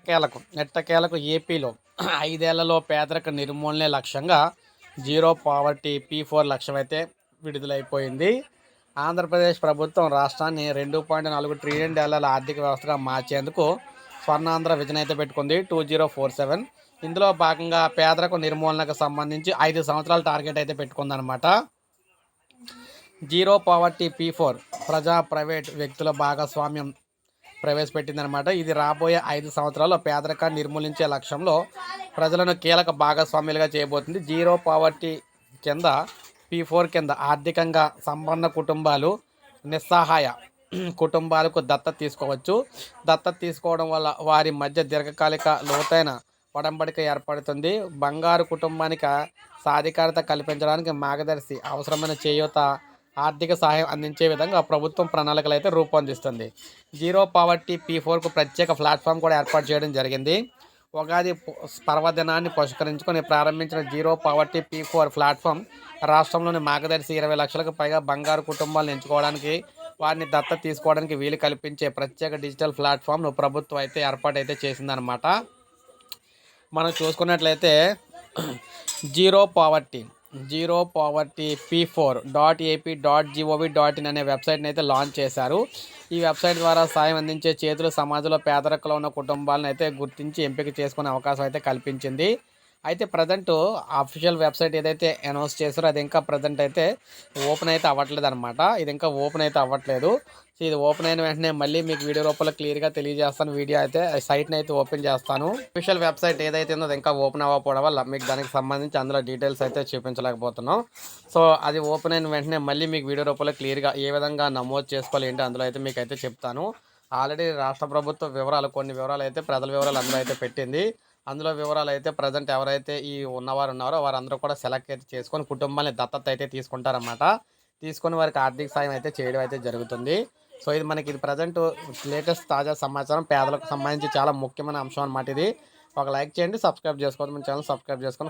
ఎట్టకేలకు ఎట్టకేలకు ఏపీలో ఐదేళ్ళలో పేదరిక నిర్మూలనే లక్ష్యంగా జీరో పావర్టీ పీ ఫోర్ లక్ష్యం అయితే విడుదలైపోయింది. ఆంధ్రప్రదేశ్ ప్రభుత్వం రాష్ట్రాన్ని రెండు పాయింట్ నాలుగు ట్రిలియన్ డాలర్ల ఆర్థిక వ్యవస్థగా మార్చేందుకు స్వర్ణాంధ్ర విజన్ అయితే పెట్టుకుంది టూ జీరో ఫోర్ సెవెన్. ఇందులో భాగంగా పేదరిక నిర్మూలనకు సంబంధించి ఐదు సంవత్సరాల టార్గెట్ అయితే పెట్టుకుందనమాట జీరో పావర్టీ పీ ఫోర్ ప్రజా ప్రైవేట్ వ్యక్తుల భాగస్వామ్యం ప్రవేశపెట్టిందనమాట. ఇది రాబోయే ఐదు సంవత్సరాల్లో పేదరికాన్ని నిర్మూలించే లక్ష్యంలో ప్రజలను కీలక భాగస్వామ్యులుగా చేయబోతుంది. జీరో పావర్టీ కింద పీ ఫోర్ కింద ఆర్థికంగా సంపన్న కుటుంబాలు నిస్సహాయ కుటుంబాలకు దత్తత తీసుకోవచ్చు. దత్తత తీసుకోవడం వల్ల వారి మధ్య దీర్ఘకాలిక లోతైన పడంబడిక ఏర్పడుతుంది. బంగారు కుటుంబానికి సాధికారత కల్పించడానికి మార్గదర్శి అవసరమైన చేయూత ఆర్థిక సహాయం అందించే విధంగా ప్రభుత్వం ప్రణాళికలు అయితే రూపొందిస్తుంది. జీరో పావర్టీ పీ ఫోర్కు ప్రత్యేక ప్లాట్ఫామ్ కూడా ఏర్పాటు చేయడం జరిగింది. ఉగాది పర్వదినాన్ని పురస్కరించుకొని ప్రారంభించిన zero poverty P four platform రాష్ట్రంలోని మార్గదర్శి ఇరవై లక్షలకు పైగా బంగారు కుటుంబాలను ఎంచుకోవడానికి వారిని దత్త తీసుకోవడానికి వీలు కల్పించే ప్రత్యేక డిజిటల్ ప్లాట్ఫామ్ను ప్రభుత్వం అయితే ఏర్పాటు అయితే చేసిందనమాట మనం చూసుకున్నట్లయితే zero poverty zero poverty P four dot AP dot gov dot in అనే వెబ్సైట్ని అయితే లాంచ్ చేశారు. ఈ వెబ్సైట్ ద్వారా సాయం అందించే చేతులు సమాజంలో పేదరికంలో ఉన్న కుటుంబాలను అయితే గుర్తించి ఎంపిక చేసుకునే అవకాశం అయితే కల్పించింది. అయితే ప్రజెంట్ అఫీషియల్ వెబ్సైట్ ఏదైతే అనౌన్స్ చేశారో అది ఇంకా ప్రజెంట్ అయితే ఓపెన్ అయితే అవ్వట్లేదు అనమాట ఇది ఇంకా ఓపెన్ అయితే అవ్వట్లేదు. సో ఇది ఓపెన్ అయిన వెంటనే మళ్ళీ మీకు వీడియో రూపంలో క్లియర్గా తెలియజేస్తాను. వీడియో అయితే సైట్ని అయితే ఓపెన్ చేస్తాను. అఫీషియల్ వెబ్సైట్ ఏదైతే ఉందో అది ఇంకా ఓపెన్ అవ్వకపోవడం వల్ల మీకు దానికి సంబంధించి అందులో డీటెయిల్స్ అయితే చూపించలేకపోతున్నాం. సో అది ఓపెన్ అయిన వెంటనే మళ్ళీ మీకు వీడియో రూపంలో క్లియర్గా ఏ విధంగా నమోదు చేసుకోవాలి ఏంటి అందులో అయితే మీకు అయితే చెప్తాను. ఆల్రెడీ రాష్ట్ర ప్రభుత్వ వివరాలు కొన్ని వివరాలు అయితే ప్రజల వివరాలు అందులో అయితే పెట్టింది. అందులో వివరాలు అయితే ప్రజెంట్ ఎవరైతే ఈ ఉన్నవారు ఉన్నారో వారందరూ కూడా సెలెక్ట్ అయితే చేసుకొని కుటుంబాన్ని దత్తత అయితే తీసుకుంటారన్నమాట. తీసుకొని వారికి ఆర్థిక సాయం అయితే చేయడం అయితే జరుగుతుంది. సో ఇది మనకి ఇది ప్రజెంట్ లేటెస్ట్ తాజా సమాచారం. పేదలకు సంబంధించి చాలా ముఖ్యమైన అంశం అన్నమాట ఇది. ఒక లైక్ చేయండి సబ్స్క్రైబ్ చేసుకోవద్దు మన ఛానల్ సబ్స్క్రైబ్ చేసుకొని